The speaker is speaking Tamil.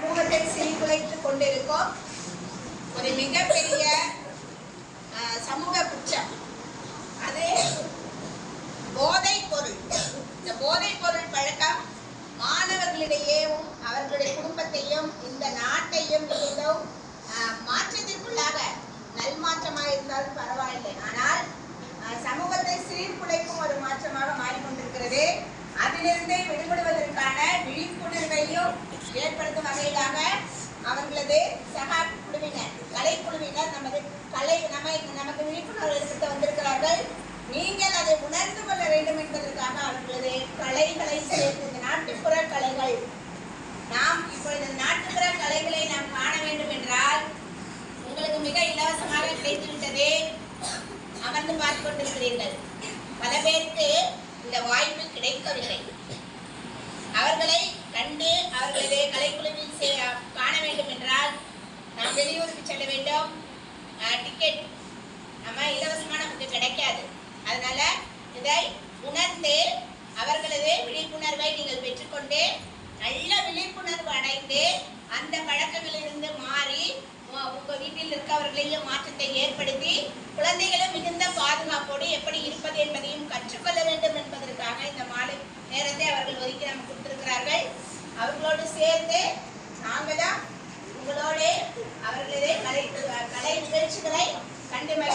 சமூகத்தை சீர்குலைத்துக் கொண்டிருக்கும். ஒரு மிகப்பெரிய சமூக குற்றம். அது போதை பொருள் இந்த போதை பொருள் பழக்கம் மாணவர்களிடையேவும் அவர்களுடைய குடும்பத்தையும் இந்த நாட்டையும் மீண்டும் அஹ், மாற்றத்திற்குள்ளாக நல்மாற்றமாக இருந்தாலும் பரவாயில்லை. ஆனால் சமூகத்தை சீர்குலைக்கும் ஒரு மாற்றமாக மாறிக்கொண்டிருக்கிறது. அதிலிருந்தே விடுபடுவது வகையிலாக அவர்களது சகா குழுவினர் கலைக்குழுவினர் நமது கலை நம்ம நமக்கு விழிப்புணர்வு ஏற்படுத்த வந்திருக்கிறார்கள். நீங்கள் அதை உணர்ந்து கொள்ள வேண்டும் என்பதற்காக அவர்களது கலைகளை சேர்த்து இந்த நாட்டுப்புற கலைகள். நாம் இப்பொழுது நாட்டுப்புற கலைகளை நாம் காண வேண்டும் என்றால் உங்களுக்கு மிக இலவசமாக கிடைத்துவிட்டதே அமர்ந்து பார்த்து கொண்டிருக்கிறீர்கள். பல பேருக்கு இந்த வாய்ப்பு கிடைக்கவில்லை அவர்களை கண்டு அவர்களது கலைக்குழுவில் சே- காண வேண்டும் என்றால் நாம் வெளியூருக்கு செல்ல வேண்டும். டிக்கெட் நம்ம இலவசமாக நமக்கு கிடைக்காது. அதனால இதை உணர்ந்து அவர்களது விழிப்புணர்வை நீங்கள் பெற்றுக்கொண்டு நல்ல விழிப்புணர்வு அடைந்து அந்த பழக்கங்களிலிருந்து மாறி உ- உங்க வீட்டில் இருக்கவர்களையும் மாற்றத்தை ஏற்படுத்தி குழந்தைகளும் மிகுந்த பாதுகாப்போடு எப்படி இருப்பது என்பதை and they